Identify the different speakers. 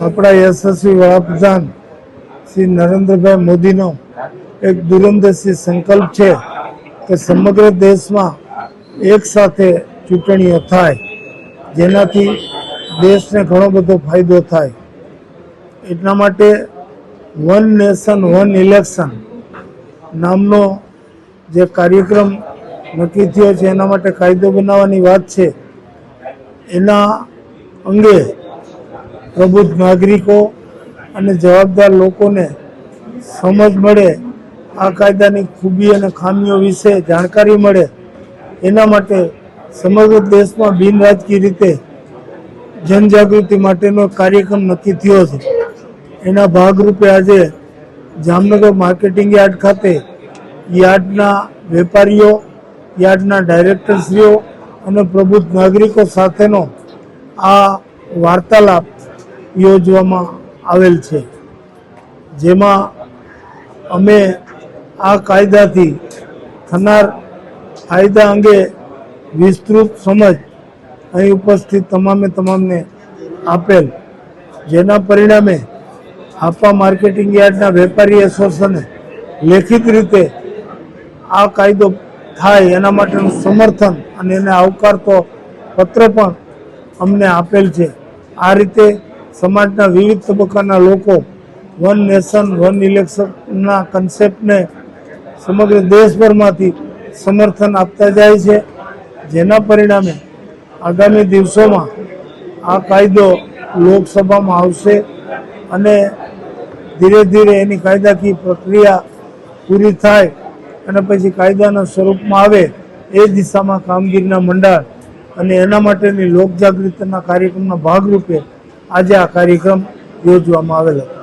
Speaker 1: આપણા યશસ્વી વડાપ્રધાન શ્રી નરેન્દ્રભાઈ મોદીનો એક દૂરંદેશી સંકલ્પ છે કે સમગ્ર દેશમાં એક સાથે ચૂંટણીઓ થાય, જેનાથી દેશને ઘણો બધો ફાયદો થાય. એટલા માટે વન નેશન, વન ઇલેક્શન નામનો જે કાર્યક્રમ નક્કી થયો છે, એના માટે કાયદો બનાવવાની વાત છે. એના અંગે પ્રબુદ્ધ નાગરિકો અને જવાબદાર લોકોને સમજ મળે, આ કાયદાની ખૂબી અને ખામીઓ વિશે જાણકારી મળે, એના માટે સમગ્ર દેશમાં બિનરાજકીય રીતે જનજાગૃતિ માટેનો કાર્યક્રમ નક્કી થયો છે. એના ભાગરૂપે આજે જામનગર માર્કેટિંગ યાર્ડ ખાતે યાર્ડના વેપારીઓ, યાર્ડના ડાયરેક્ટરશ્રીઓ અને પ્રબુદ્ધ નાગરિકો સાથેનો આ વાર્તાલાપ યોજવામાં આવેલ છે. જેમાં અમે આ કાયદાથી થનાર ફાયદા અંગે વિસ્તૃત સમજ અહીં ઉપસ્થિત તમામે તમામને આપેલ, જેના પરિણામે હાપા માર્કેટિંગ યાર્ડના વેપારી એસોસિએશને લેખિત રીતે આ કાયદો થાય એના માટેનું સમર્થન અને એને આવકારતો પત્ર પણ અમને આપેલ છે. આ રીતે સમાજના વિવિધ તબક્કાના લોકો, વન નેશન, વન ઇલેક્શનના કન્સેપ્ટને સમગ્ર દેશભરમાંથી સમર્થન આપતા જાય છે. જેના પરિણામે આગામી દિવસોમાં આ કાયદો લોકસભામાં આવશે અને ધીરે ધીરે એની કાયદાકીય પ્રક્રિયા પૂરી થાય અને પછી કાયદાના સ્વરૂપમાં આવે એ દિશામાં કામગીરીના મંડળ અને એના માટેની લોકજાગૃતિના કાર્યક્રમના ભાગરૂપે આજે આ કાર્યક્રમ યોજવામાં આવેલો.